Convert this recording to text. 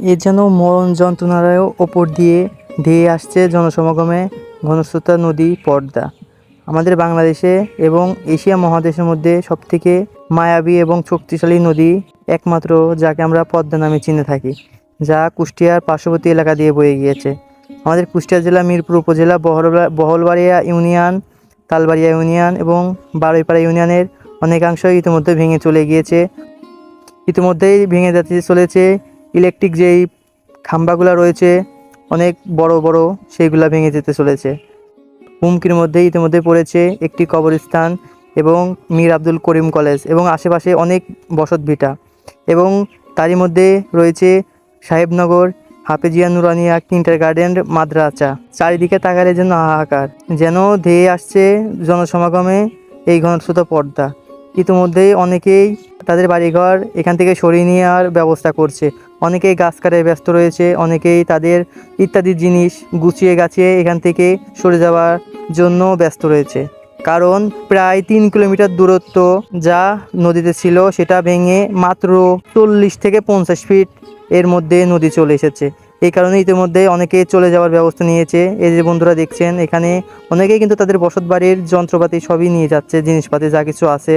এ যেন মরণ যন্ত্রণারও ওপর দিয়ে ধেয়ে আসছে জনসমাগমে ঘনস্রোতা নদী পর্দা। আমাদের বাংলাদেশে এবং এশিয়া মহাদেশের মধ্যে সবথেকে মায়াবী এবং শক্তিশালী নদী একমাত্র যাকে আমরা পদ্মা নামে চিনে থাকি, যা কুষ্টিয়ার পার্শ্ববর্তী এলাকা দিয়ে বয়ে গিয়েছে। আমাদের কুষ্টিয়া জেলা, মিরপুর উপজেলা বহলবাড়িয়া ইউনিয়ন, তালবাড়িয়া ইউনিয়ন এবং বারুইপাড়া ইউনিয়নের অনেকাংশই ইতিমধ্যে ভেঙে চলে গিয়েছে। ইতিমধ্যেই ভেঙে যেতে চলেছে ইলেকট্রিক যেই খাম্বাগুলো রয়েছে, অনেক বড় বড়, সেইগুলা ভেঙে যেতে চলেছে। হুমকির মধ্যে ইতিমধ্যে পড়েছে একটি কবরস্থান এবং মীর আব্দুল করিম কলেজ এবং আশেপাশে অনেক বসত ভিটা এবং তারই মধ্যে রয়েছে সাহেবনগর, হাফেজিয়া নুরানিয়া, কিন্টার গার্ডেন মাদ্রাসা চারিদিকে তাকালে যেন হাহাকার, যেন ধেয়ে আসছে জনসমাগমে এই ঘনস্রোত পর্দা। ইতিমধ্যেই অনেকেই তাদের বাড়িঘর এখান থেকে সরিয়ে নেওয়ার ব্যবস্থা করছে। অনেকেই গাছ কাটায় ব্যস্ত রয়েছে, অনেকেই তাদের ইত্যাদি জিনিস গুছিয়ে গাছিয়ে এখান থেকে সরে যাওয়ার জন্য ব্যস্ত রয়েছে। কারণ প্রায় তিন কিলোমিটার দূরত্ব যা নদীতে ছিল, সেটা ভেঙে মাত্র চল্লিশ থেকে পঞ্চাশ ফিট এর মধ্যে নদী চলে এসেছে। এই কারণে ইতিমধ্যে অনেকে চলে যাওয়ার ব্যবস্থা নিয়েছে। এই যে বন্ধুরা দেখছেন, এখানে অনেকেই কিন্তু তাদের বসত বাড়ির যন্ত্রপাতি সবই নিয়ে যাচ্ছে, জিনিসপাতি যা কিছু আছে।